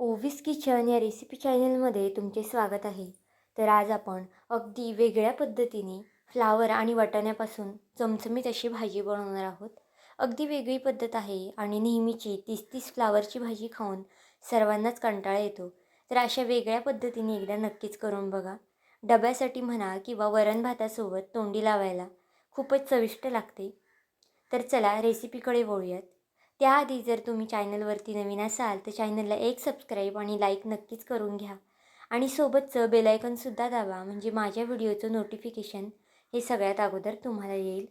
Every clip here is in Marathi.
ओव्हिस किचन या रेसिपी चॅनलमध्ये तुमचे स्वागत आहे. तर आज आपण अगदी वेगळ्या पद्धतीने फ्लावर आणि वाटाण्यापासून चमचमीत अशी भाजी बनवणार आहोत. अगदी वेगळी पद्धत आहे आणि नेहमीची तीस तीस फ्लावरची भाजी खाऊन सर्वांनाच कंटाळा येतो. तर अशा वेगळ्या पद्धतीने एकदा नक्कीच करून बघा. डब्यासाठी म्हणा किंवा वरण भातासोबत तोंडी लावायला खूपच चविष्ट लागते. तर चला रेसिपीकडे वळूयात. त्याआधी जर तुम्ही चॅनलवरती नवीन असाल तर चॅनलला एक सबस्क्राईब आणि लाईक नक्कीच करून घ्या. आणि सोबतचं बेलायकनसुद्धा दाबा म्हणजे माझ्या व्हिडिओचं नोटिफिकेशन हे सगळ्यात अगोदर तुम्हाला येईल.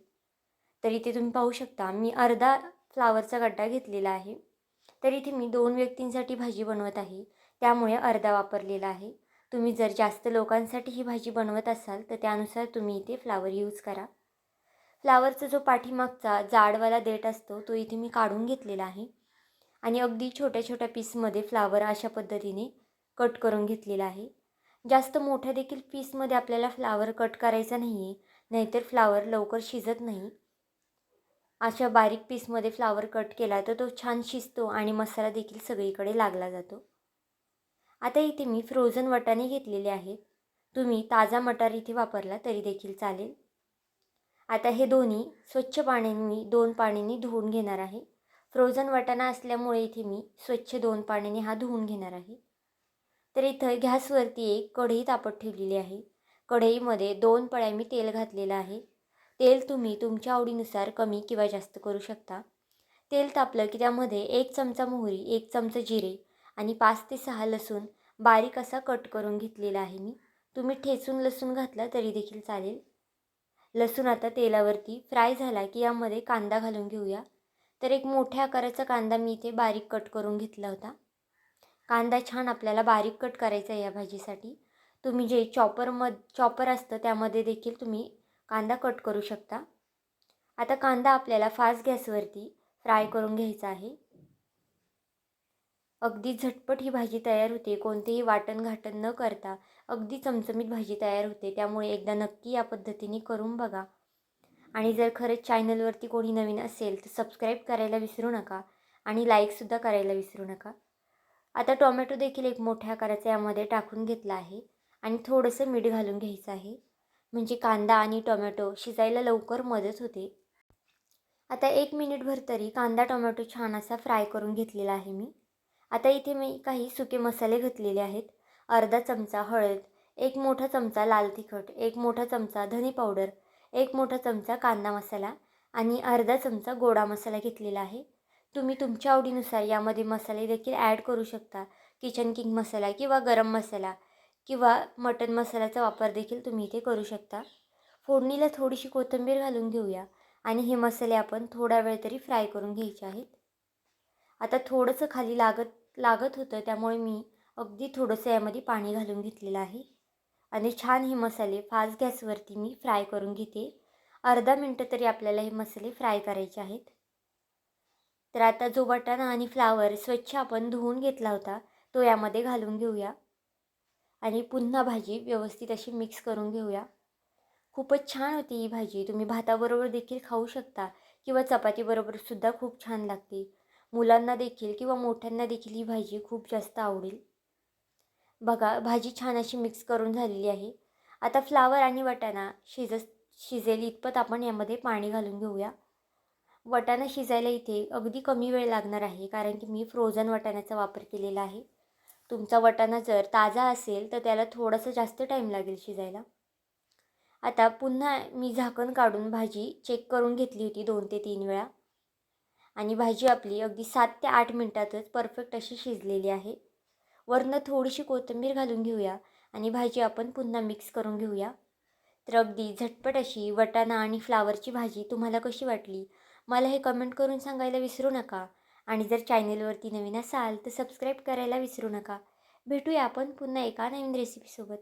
तर इथे तुम्ही पाहू शकता मी अर्धा फ्लावरचा गड्डा घेतलेला आहे. तर इथे मी दोन व्यक्तींसाठी भाजी बनवत आहे. त्यामुळे अर्धा वापरलेला आहे. तुम्ही जर जास्त लोकांसाठी ही भाजी बनवत असाल तर त्यानुसार तुम्ही इथे फ्लावर यूज करा. फ्लावरचा जो पाठीमागचा जाडवाला देठ असतो तो इथे मी काढून घेतलेला आहे. आणि अगदी छोट्या छोट्या पीसमध्ये फ्लावर अशा पद्धतीने कट करून घेतलेला आहे. जास्त मोठ्या देखील पीसमध्ये आपल्याला फ्लावर कट करायचा नाही आहे नाहीतर फ्लावर लवकर शिजत नाही. अशा बारीक पीसमध्ये फ्लावर कट केला तर तो छान शिजतो आणि मसाला देखील सगळीकडे लागला जातो. आता इथे मी फ्रोझन वटाणे घेतलेले आहेत. तुम्ही ताजा मटार इथे वापरला तरी देखील चालेल. आता हे दोन्ही स्वच्छ पाण्याने मी दोन पाण्याने धुवून घेणार आहे. फ्रोझन वाटाणा असल्यामुळे इथे मी स्वच्छ दोन पाण्याने हा धुवून घेणार आहे. तर इथं गॅसवरती एक कढई तापत ठेवलेली आहे. कढईमध्ये दोन पळ्या मी तेल घातलेलं आहे. तेल तुम्ही तुमच्या आवडीनुसार कमी किंवा जास्त करू शकता. तेल तापलं की त्यामध्ये एक चमचा मोहरी एक चमचा जिरे आणि पाच ते सहा लसूण बारीक असा कट करून घेतलेला आहे मी. तुम्ही ठेचून लसूण घातला तरी देखील चालेल. लसूण आता तेलावरती फ्राय झाला की यामध्ये कांदा घालून घेऊया. तर एक मोठ्या आकाराचा कांदा मी इथे बारीक कट करून घेतला होता. कांदा छान आपल्याला बारीक कट करायचा आहे या भाजीसाठी. तुम्ही जे चॉपरम चॉपर असतं त्यामध्ये देखील तुम्ही कांदा कट करू शकता. आता कांदा आपल्याला फास्ट गॅसवरती फ्राय करून घ्यायचा आहे. अगदी झटपट ही भाजी तयार होते कोणतेही वाटण घाटण न करता अगदी चमचमीत भाजी तयार होते. त्यामुळे एकदा नक्की या पद्धतीने करून बघा. आणि जर खरंच चॅनलवरती कोणी नवीन असेल तर सबस्क्राईब करायला विसरू नका आणि लाईकसुद्धा करायला विसरू नका. आता टोमॅटो देखील एक मोठ्या आकाराचा यामध्ये टाकून घेतला आहे आणि थोडंसं मीठ घालून घ्यायचं आहे. म्हणजे कांदा आणि टोमॅटो शिजायला लवकर मदत होते. आता एक मिनिटभर तरी कांदा टोमॅटो छान असा फ्राय करून घेतलेला आहे मी. आता इथे मी काही सुके मसाले घातलेले आहेत. अर्धा चमचा हळद एक मोठा चमचा लाल तिखट एक मोठा चमचा धने पावडर एक मोठा चमचा कांदा मसाला आणि अर्धा चमचा गोडा मसाला घेतलेला आहे. तुम्ही तुमच्या आवडीनुसार यामध्ये मसाले देखील ॲड करू शकता. किचन किंग मसाला किंवा गरम मसाला किंवा मटन मसाल्याचा वापर देखील तुम्ही इथे करू शकता. फोडणीला थोडीशी कोथिंबीर घालून घेऊया आणि हे मसाले आपण थोडा वेळ तरी फ्राय करून घ्यायचे आहेत. आता थोडंसं खाली लागत लागत होतं त्यामुळे मी अगदी थोडंसं यामध्ये पाणी घालून घेतलेलं आहे. आणि छान हे मसाले फास्ट गॅसवरती मी फ्राय करून घेते. अर्धा मिनटं तरी आपल्याला हे मसाले फ्राय करायचे आहेत. तर आता जो वाटाणा आणि फ्लावर स्वच्छ आपण धुवून घेतला होता तो यामध्ये घालून घेऊया. आणि पुन्हा भाजी व्यवस्थित अशी मिक्स करून घेऊया. खूपच छान होती ही भाजी. तुम्ही भाताबरोबर देखील खाऊ शकता किंवा चपातीबरोबरसुद्धा खूप छान लागते. मुलांना देखील किंवा मोठ्यांना देखील ही भाजी खूप जास्त आवडेल. बघा भाजी छान अशी मिक्स करून झालेली आहे. आता फ्लावर आणि वाटाणा शिज शिजेल इतपत आपण यामध्ये पाणी घालून घेऊया. वटाणा शिजायला इथे अगदी कमी वेळ लागणार आहे कारण की मी फ्रोझन वटाण्याचा वापर केलेला आहे. तुमचा वटाणा जर ताजा असेल तर त्याला थोडंसं जास्त टाईम लागेल शिजायला. आता पुन्हा मी झाकण काढून भाजी चेक करून घेतली होती दोन ते तीन वेळा. आणि भाजी आपली अगदी सात ते आठ मिनटातच परफेक्ट अशी शिजलेली आहे. वरनं थोडीशी कोथिंबीर घालून घेऊया आणि भाजी आपण पुन्हा मिक्स करून घेऊया. तर अगदी झटपट अशी वटाणा आणि फ्लावरची भाजी तुम्हाला कशी वाटली? मला हे कमेंट करून सांगायला विसरू नका. आणि जर चॅनेलवरती नवीन असाल तर सबस्क्राईब करायला विसरू नका. भेटूया आपण पुन्हा एका नवीन रेसिपीसोबत